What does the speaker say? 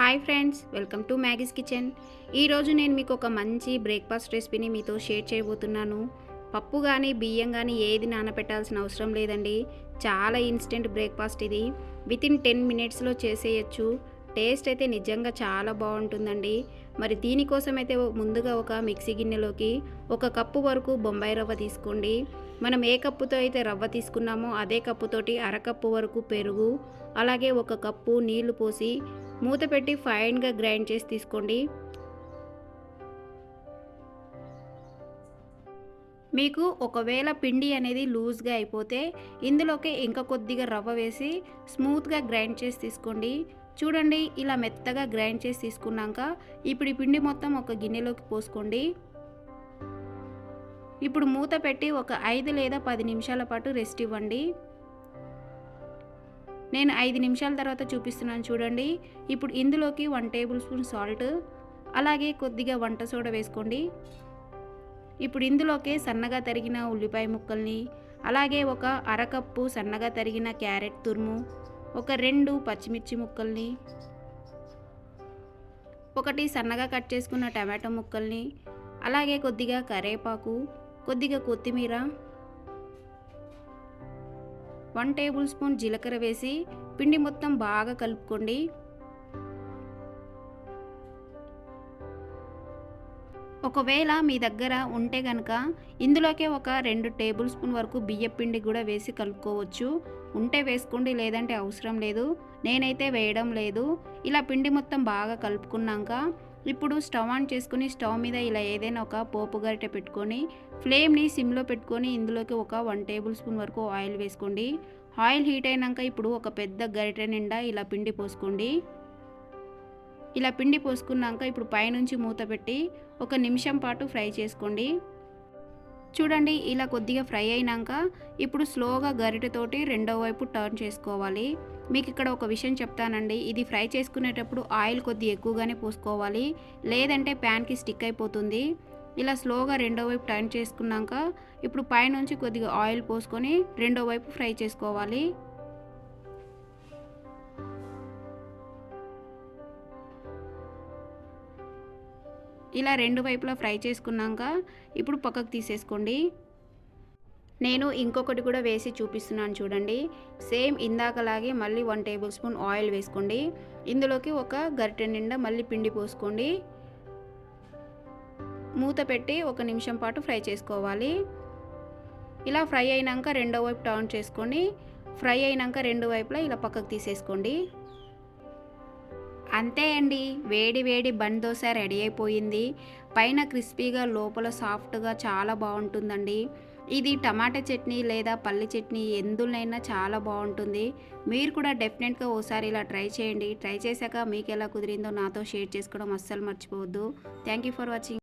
Hi friends welcome to Maggie's kitchen. ఈరోజు నేను మీకు ఒక మంచి బ్రేక్ఫాస్ట్ రెసిపీని మీతో షేర్ చేయబోతున్నాను. పప్పు కానీ బియ్యం కానీ ఏది నానబెట్టాల్సిన అవసరం లేదండి. చాలా ఇన్స్టెంట్ బ్రేక్ఫాస్ట్ ఇది. విత్ ఇన్ టెన్ మినిట్స్లో చేసేయచ్చు. టేస్ట్ అయితే నిజంగా చాలా బాగుంటుందండి. మరి దీనికోసం అయితే ముందుగా ఒక మిక్సీ గిన్నెలోకి ఒక కప్పు వరకు బొంబాయి రవ్వ తీసుకోండి. మనం ఏ కప్పుతో అయితే రవ్వ తీసుకున్నామో అదే కప్పుతోటి అరకప్పు వరకు పెరుగు అలాగే ఒక కప్పు నీళ్ళు పోసి మూత పెట్టి ఫైన్గా గ్రైండ్ చేసి తీసుకోండి. మీకు ఒకవేళ పిండి అనేది లూజ్గా అయిపోతే ఇందులోకి ఇంకా కొద్దిగా రవ్వ వేసి స్మూత్గా గ్రైండ్ చేసి తీసుకోండి. చూడండి ఇలా మెత్తగా గ్రైండ్ చేసి తీసుకున్నాక ఇప్పుడు ఈ పిండి మొత్తం ఒక గిన్నెలోకి పోసుకోండి. ఇప్పుడు మూత పెట్టి ఒక ఐదు లేదా పది నిమిషాల పాటు రెస్ట్ ఇవ్వండి. నేను ఐదు నిమిషాల తర్వాత చూపిస్తున్నాను చూడండి. ఇప్పుడు ఇందులోకి వన్ టేబుల్ స్పూన్ సాల్ట్ అలాగే కొద్దిగా వంట సోడా వేసుకోండి. ఇప్పుడు ఇందులోకి సన్నగా తరిగిన ఉల్లిపాయ ముక్కల్ని అలాగే ఒక అరకప్పు సన్నగా తరిగిన క్యారెట్ తురుము ఒక రెండు పచ్చిమిర్చి ముక్కల్ని ఒకటి సన్నగా కట్ చేసుకున్న టమాటో ముక్కల్ని అలాగే కొద్దిగా కరేపాకు కొద్దిగా కొత్తిమీర వన్ టేబుల్ స్పూన్ జీలకర్ర వేసి పిండి మొత్తం బాగా కలుపుకోండి. ఒకవేళ మీ దగ్గర ఉంటే కనుక ఇందులోకే ఒక రెండు టేబుల్ స్పూన్ వరకు బియ్య పిండి కూడా వేసి కలుపుకోవచ్చు. ఉంటే వేసుకోండి లేదంటే అవసరం లేదు. నేనైతే వేయడం లేదు. ఇలా పిండి మొత్తం బాగా కలుపుకున్నాక ఇప్పుడు స్టవ్ ఆన్ చేసుకుని స్టవ్ మీద ఇలా ఏదైనా ఒక పోపు గరిటె పెట్టుకొని ఫ్లేమ్ని సిమ్లో పెట్టుకొని ఇందులోకి ఒక వన్ టేబుల్ స్పూన్ వరకు ఆయిల్ వేసుకోండి. ఆయిల్ హీట్ అయినాక ఇప్పుడు ఒక పెద్ద గరిటె నిండా ఇలా పిండి పోసుకోండి. ఇలా పిండి పోసుకున్నాక ఇప్పుడు పైనుంచి మూత పెట్టి ఒక నిమిషం పాటు ఫ్రై చేసుకోండి. చూడండి ఇలా కొద్దిగా ఫ్రై అయినాక ఇప్పుడు స్లోగా గరిటెతోటి రెండో వైపు టర్న్ చేసుకోవాలి. మీకు ఇక్కడ ఒక విషయం చెప్తానండి. ఇది ఫ్రై చేసుకునేటప్పుడు ఆయిల్ కొద్దిగా ఎక్కువగానే పోసుకోవాలి. లేదంటే ప్యాన్కి స్టిక్ అయిపోతుంది. ఇలా స్లోగా రెండో వైపు టర్న్ చేసుకున్నాక ఇప్పుడు పైనుంచి కొద్దిగా ఆయిల్ పోసుకొని రెండో వైపు ఫ్రై చేసుకోవాలి. ఇలా రెండు వైపులా ఫ్రై చేసుకున్నాక ఇప్పుడు పక్కకు తీసేసుకోండి. నేను ఇంకొకటి కూడా వేసి చూపిస్తున్నాను చూడండి. సేమ్ ఇందాకలాగే మళ్ళీ వన్ టేబుల్ స్పూన్ ఆయిల్ వేసుకోండి. ఇందులోకి ఒక గరిటె నిండా మళ్ళీ పిండి పోసుకోండి. మూత పెట్టి ఒక నిమిషం పాటు ఫ్రై చేసుకోవాలి. ఇలా ఫ్రై అయినాక రెండో వైపు టర్న్ చేసుకొని ఫ్రై అయినాక రెండు వైపులా ఇలా పక్కకు తీసేసుకోండి. అంతే అండి. వేడి వేడి దోశ రెడీ అయిపోయింది. పైన క్రిస్పీగా లోపల సాఫ్ట్గా చాలా బాగుంటుందండి. ఇది టమాటా చట్నీ లేదా పల్లి చట్నీ ఎందులైనా చాలా బాగుంటుంది. మీరు కూడా డెఫినెట్గా ఓసారి ఇలా ట్రై చేయండి. ట్రై చేశాక మీకు ఎలా కుదిరిందో నాతో షేర్ చేసుకోవడం అస్సలు మర్చిపోవద్దు. Thank you for watching.